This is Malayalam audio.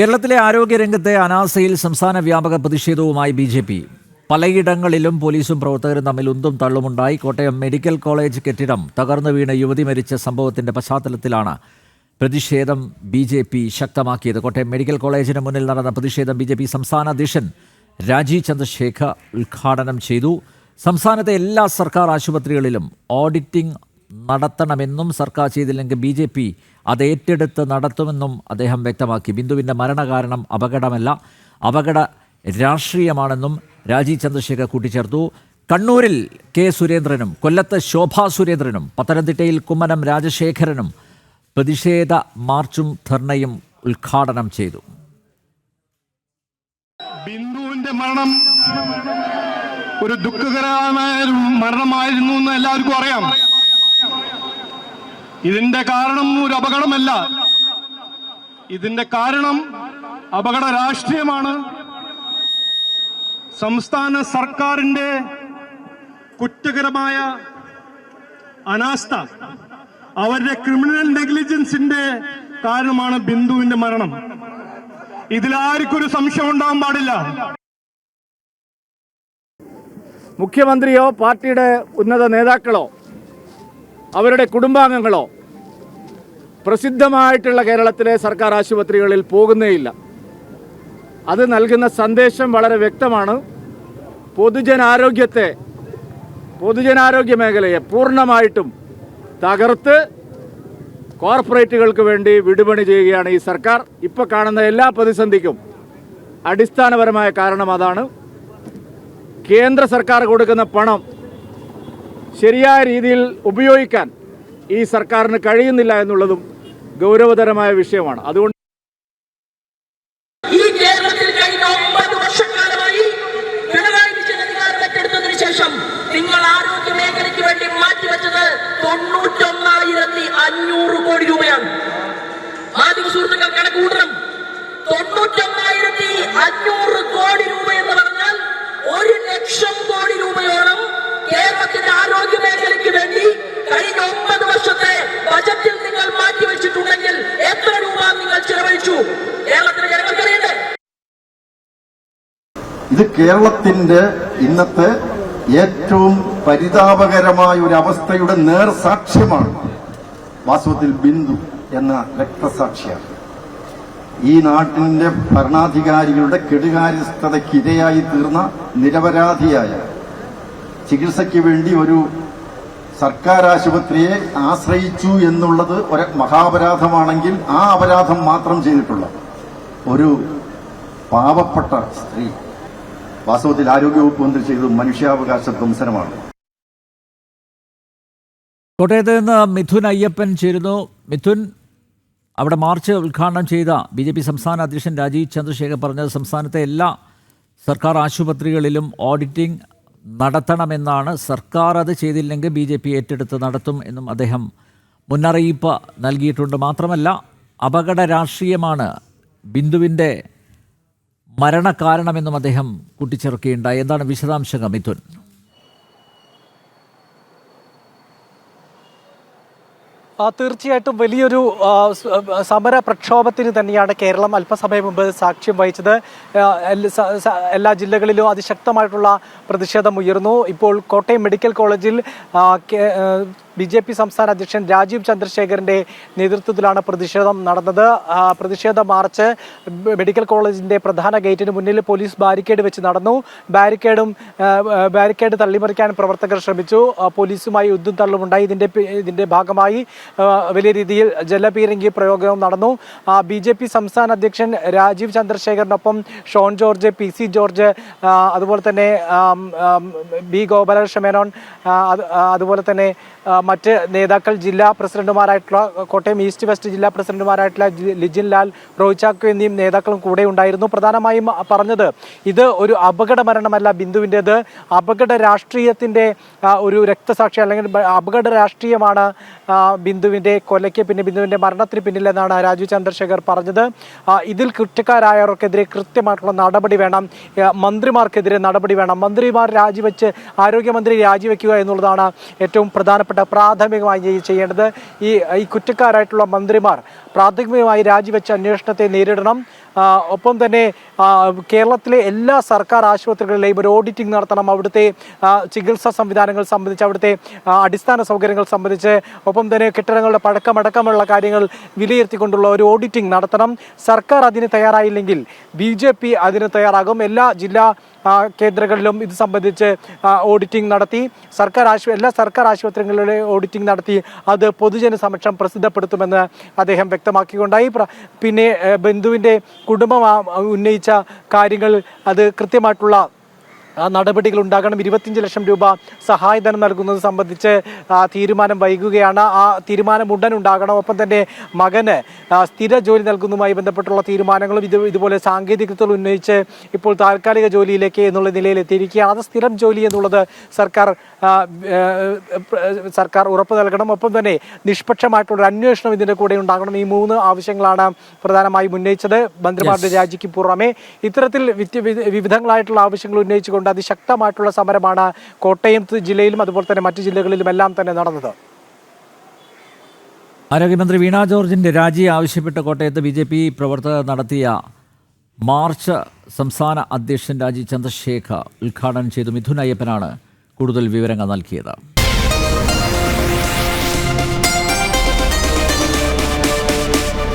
കേരളത്തിലെ ആരോഗ്യരംഗത്തെ അനാസയിൽ സംസ്ഥാന വ്യാപക പ്രതിഷേധവുമായി ബി ജെ പി. പലയിടങ്ങളിലും പോലീസും പ്രവർത്തകരും തമ്മിൽ ഉന്തും തള്ളുമുണ്ടായി. കോട്ടയം മെഡിക്കൽ കോളേജ് കെട്ടിടം തകർന്നു വീണ യുവതി മരിച്ച സംഭവത്തിന്റെ പശ്ചാത്തലത്തിലാണ് പ്രതിഷേധം ബി ജെ പി ശക്തമാക്കിയത്. കോട്ടയം മെഡിക്കൽ കോളേജിന് മുന്നിൽ നടന്ന പ്രതിഷേധം ബി ജെ പി സംസ്ഥാന അധ്യക്ഷൻ രാജീവ് ചന്ദ്രശേഖർ ഉദ്ഘാടനം ചെയ്തു. സംസ്ഥാനത്തെ എല്ലാ സർക്കാർ ആശുപത്രികളിലും ഓഡിറ്റിംഗ് നടത്തണമെന്നും സർക്കാർ ചെയ്തില്ലെങ്കിൽ ബി ജെ പി അത് ഏറ്റെടുത്ത് നടത്തുമെന്നും അദ്ദേഹം വ്യക്തമാക്കി. ബിന്ദുവിന്റെ മരണകാരണം അപകടമല്ല അപകട രാഷ്ട്രീയമാണെന്നും രാജീവ് ചന്ദ്രശേഖർ കൂട്ടിച്ചേർത്തു. കണ്ണൂരിൽ കെ സുരേന്ദ്രനും കൊല്ലത്ത് ശോഭാ സുരേന്ദ്രനും പത്തനംതിട്ടയിൽ കുമ്മനം രാജശേഖരനും പ്രതിഷേധ മാർച്ചും ധർണയും ഉദ്ഘാടനം ചെയ്തു. ബിന്ദുവിന്റെ മരണം ഒരു ദുഃഖകരമായ മരണമായിരുന്നു എന്ന് എല്ലാവർക്കും അറിയാം. ഇതിന്റെ കാരണം ഒരു അപകടമല്ല. ഇതിന്റെ കാരണം അപകട രാഷ്ട്രീയമാണ്. സംസ്ഥാന സർക്കാരിന്റെ കുറ്റകരമായ അനാസ്ഥ അവരുടെ ക്രിമിനൽ നെഗ്ലിജൻസിന്റെ കാരണമാണ് ബിന്ദുവിന്റെ മരണം. ഇതിലാർക്കും ഒരു സംശയം ഉണ്ടാവാൻ പാടില്ല. മുഖ്യമന്ത്രിയോ പാർട്ടിയുടെ ഉന്നത നേതാക്കളോ അവരുടെ കുടുംബാംഗങ്ങളോ പ്രസിദ്ധമായിട്ടുള്ള കേരളത്തിലെ സർക്കാർ ആശുപത്രികളിൽ പോകുന്നേയില്ല. അത് നൽകുന്ന സന്ദേശം വളരെ വ്യക്തമാണ്. പൊതുജനാരോഗ്യത്തെ പൊതുജനാരോഗ്യ മേഖലയെ പൂർണമായിട്ടും തകർത്ത് കോർപ്പറേറ്റുകൾക്ക് വേണ്ടി വിടുപണി ചെയ്യുകയാണ് ഈ സർക്കാർ. ഇപ്പോൾ കാണുന്ന എല്ലാ പ്രതിസന്ധിക്കും അടിസ്ഥാനപരമായ കാരണം അതാണ്. കേന്ദ്ര സർക്കാർ കൊടുക്കുന്ന പണം ശരിയായ രീതിയിൽ ഉപയോഗിക്കാൻ ഈ സർക്കാരിന് കഴിയുന്നില്ല എന്നുള്ളതും ഗൗരവതരമായ വിഷയമാണ്. അതുകൊണ്ട് നിങ്ങൾ വേണ്ടി അഞ്ഞൂറ് കോടി രൂപയാണ്. മാധ്യമ സുഹൃത്തുക്കൾ കണക്ക് കൂട്ടണം. വേണ്ടി കഴിഞ്ഞ ഒമ്പത് വർഷത്തെ ബജറ്റിൽ നിങ്ങൾ മാറ്റിവെച്ചിട്ടുണ്ടെങ്കിൽ എത്ര രൂപ നിങ്ങൾ ചെലവഴിച്ചു? കേരളത്തിലെ ജനങ്ങൾക്കറിയണ്ടേ? ഇത് കേരളത്തിന്റെ ഇന്നത്തെ ഏറ്റവും പരിതാപകരമായ ഒരു അവസ്ഥയുടെ നേർസാക്ഷ്യമാണ് വാസ്തവത്തിൽ ബിന്ദു എന്ന രക്തസാക്ഷിയാണ്. ഈ നാട്ടിന്റെ ഭരണാധികാരികളുടെ കെടുകാര്യസ്ഥതയ്ക്ക് ഇരയായി തീർന്ന നിരപരാധിയായ ചികിത്സയ്ക്ക് വേണ്ടി ഒരു സർക്കാർ ആശുപത്രിയെ ആശ്രയിച്ചു എന്നുള്ളത് ഒരു മഹാപരാധമാണെങ്കിൽ ആ അപരാധം മാത്രം ചെയ്തിട്ടുള്ള. ഒരു പാവപ്പെട്ട സ്ത്രീ വാസ്തവത്തിൽ ആരോഗ്യവകുപ്പ് മന്ത്രി ചെയ്തത് മനുഷ്യാവകാശ ധ്വംസനമാണ്. കോട്ടയത്ത് നിന്ന് മിഥുൻ അയ്യപ്പൻ ചേരുന്നു. മിഥുൻ അവിടെ മാർച്ച് ഉദ്ഘാടനം ചെയ്ത ബി ജെ പി സംസ്ഥാന അധ്യക്ഷൻ രാജീവ് ചന്ദ്രശേഖർ പറഞ്ഞത് സംസ്ഥാനത്തെ എല്ലാ സർക്കാർ ആശുപത്രികളിലും ഓഡിറ്റിംഗ് നടത്തണമെന്നാണ് സർക്കാർ അത് ചെയ്തില്ലെങ്കിൽ ബി ജെ പി ഏറ്റെടുത്ത് നടത്തും എന്നും അദ്ദേഹം മുന്നറിയിപ്പ് നൽകിയിട്ടുണ്ട്. മാത്രമല്ല അപകട രാഷ്ട്രീയമാണ് ബിന്ദുവിന്റെ മരണകാരണമെന്നും അദ്ദേഹം കൂട്ടിച്ചേർക്കുകയുണ്ടായി. എന്താണ് വിശദാംശങ്ങൾ മിഥുൻ? തീർച്ചയായിട്ടും വലിയൊരു സമര പ്രക്ഷോഭത്തിന് തന്നെയാണ് കേരളം അല്പസമയം മുമ്പ് സാക്ഷ്യം വഹിച്ചത്. എല്ലാ ജില്ലകളിലും അതിശക്തമായിട്ടുള്ള പ്രതിഷേധം ഉയർന്നു. ഇപ്പോൾ കോട്ടയം മെഡിക്കൽ കോളേജിൽ ബി ജെ പി സംസ്ഥാന അധ്യക്ഷൻ രാജീവ് ചന്ദ്രശേഖറിന്റെ നേതൃത്വത്തിലാണ് പ്രതിഷേധം നടന്നത്. പ്രതിഷേധ മാർച്ച് മെഡിക്കൽ കോളേജിന്റെ പ്രധാന ഗേറ്റിന് മുന്നിൽ പോലീസ് ബാരിക്കേഡ് വെച്ച് നടന്നു. ബാരിക്കേഡും ബാരിക്കേഡ് തള്ളിമറിക്കാൻ പ്രവർത്തകർ ശ്രമിച്ചു. പോലീസുമായി യുദ്ധം തള്ളുമുണ്ടായി. ഇതിന്റെ ഇതിന്റെ ഭാഗമായി വലിയ രീതിയിൽ ജലപീരങ്കി പ്രയോഗവും നടന്നു. ബി ജെ പി സംസ്ഥാന അധ്യക്ഷൻ രാജീവ് ചന്ദ്രശേഖറിനൊപ്പം Shone George P C George അതുപോലെ തന്നെ ബി ഗോപാലകൃഷ്ണ മേനോൻ അതുപോലെ തന്നെ മറ്റ് നേതാക്കൾ ജില്ലാ പ്രസിഡന്റുമാരായിട്ടുള്ള കോട്ടയം ഈസ്റ്റ് വെസ്റ്റ് ജില്ലാ പ്രസിഡന്റുമാരായിട്ടുള്ള ലിജിൻ ലാൽ റോഹിത് എന്നീ നേതാക്കളും കൂടെ ഉണ്ടായിരുന്നു. പ്രധാനമായും പറഞ്ഞത് ഇത് ഒരു അപകട മരണമല്ല ബിന്ദുവിന്റെത്. അപകട രാഷ്ട്രീയത്തിന്റെ ഒരു രക്തസാക്ഷി അല്ലെങ്കിൽ അപകട രാഷ്ട്രീയമാണ് ബിന്ദുവിന്റെ കൊലയ്ക്ക് പിന്നെ ബിന്ദുവിന്റെ മരണത്തിന് പിന്നിലെന്നാണ് രാജു ചന്ദ്രശേഖർ പറഞ്ഞത്. ഇതിൽ കുറ്റക്കാരായവർക്കെതിരെ കൃത്യമായിട്ടുള്ള നടപടി വേണം. മന്ത്രിമാർക്കെതിരെ നടപടി വേണം. മന്ത്രിമാർ രാജിവെച്ച് ആരോഗ്യമന്ത്രി രാജിവെക്കുക എന്നുള്ളതാണ് ഏറ്റവും പ്രധാനപ്പെട്ട പ്രാഥമികമായി ചെയ്യേണ്ടത് ഈ ഈ കുറ്റക്കാരായിട്ടുള്ള മന്ത്രിമാർ പ്രാഥമികമായി രാജിവെച്ച അന്വേഷണത്തെ നേരിടണം. ഒപ്പം തന്നെ കേരളത്തിലെ എല്ലാ സർക്കാർ ആശുപത്രികളിലെയും ഒരു ഓഡിറ്റിംഗ് നടത്തണം. അവിടുത്തെ ചികിത്സാ സംവിധാനങ്ങൾ സംബന്ധിച്ച് അവിടുത്തെ അടിസ്ഥാന സൗകര്യങ്ങൾ സംബന്ധിച്ച് ഒപ്പം തന്നെ കെട്ടിടങ്ങളുടെ പഴക്കമടക്കമുള്ള കാര്യങ്ങൾ വിലയിരുത്തിക്കൊണ്ടുള്ള ഒരു ഓഡിറ്റിംഗ് നടത്തണം. സർക്കാർ അതിന് തയ്യാറായില്ലെങ്കിൽ ബി അതിന് തയ്യാറാകും. എല്ലാ ജില്ലാ കേന്ദ്രങ്ങളിലും ഇത് സംബന്ധിച്ച് ഓഡിറ്റിംഗ് നടത്തി. സർക്കാർ ആശു എല്ലാ സർക്കാർ ആശുപത്രികളിലെ ഓഡിറ്റിംഗ് നടത്തി. അത് പൊതുജന സമക്ഷം പ്രസിദ്ധപ്പെടുത്തുമെന്ന് അദ്ദേഹം വ്യക്തമാക്കിക്കൊണ്ടായി. പിന്നെ ബന്ധുവിന്റെ കുടുംബം ഉന്നയിച്ച കാര്യങ്ങൾ അത് കൃത്യമായിട്ടുള്ള നടപടികൾ ഉണ്ടാകണം. ഇരുപത്തിയഞ്ച് ലക്ഷം രൂപ സഹായധനം നൽകുന്നത് സംബന്ധിച്ച് തീരുമാനം വൈകുകയാണ്. ആ തീരുമാനം ഉടൻ ഉണ്ടാകണം. ഒപ്പം തന്നെ മകന് സ്ഥിര ജോലി നൽകുന്നതുമായി ബന്ധപ്പെട്ടുള്ള തീരുമാനങ്ങളും ഇത് ഇതുപോലെ സാങ്കേതികത്വം ഉന്നയിച്ച് ഇപ്പോൾ താൽക്കാലിക ജോലിയിലേക്ക് എന്നുള്ള നിലയിൽ എത്തിയിരിക്കുകയാണ്. അത് സ്ഥിരം ജോലി എന്നുള്ളത് സർക്കാർ സർക്കാർ ഉറപ്പ് നൽകണം. ഒപ്പം തന്നെ നിഷ്പക്ഷമായിട്ടുള്ള അന്വേഷണം ഇതിന്റെ കൂടെ ഉണ്ടാകണം. ഈ മൂന്ന് ആവശ്യങ്ങളാണ് പ്രധാനമായും ഉന്നയിച്ചത്. മന്ത്രിമാരുടെ രാജിക്ക് പുറമെ ഇത്തരത്തിൽ വിവിധങ്ങളായിട്ടുള്ള ആവശ്യങ്ങൾ ഉന്നയിച്ചുകൊണ്ട് അതിശക്തമായിട്ടുള്ള സമരമാണ് കോട്ടയം ജില്ലയിലും അതുപോലെ തന്നെ മറ്റു ജില്ലകളിലും എല്ലാം തന്നെ നടന്നത്. ആരോഗ്യമന്ത്രി വീണ ജോർജിന്റെ രാജി ആവശ്യപ്പെട്ട് കോട്ടയത്ത് ബി ജെ പി പ്രവർത്തകർ നടത്തിയ മാർച്ച് സംസ്ഥാന അധ്യക്ഷൻ രാജി ചന്ദ്രശേഖർ ഉദ്ഘാടനം ചെയ്തു. മിഥുൻ അയ്യപ്പനാണ് കൂടുതൽ വിവരങ്ങൾ നൽകിയത്.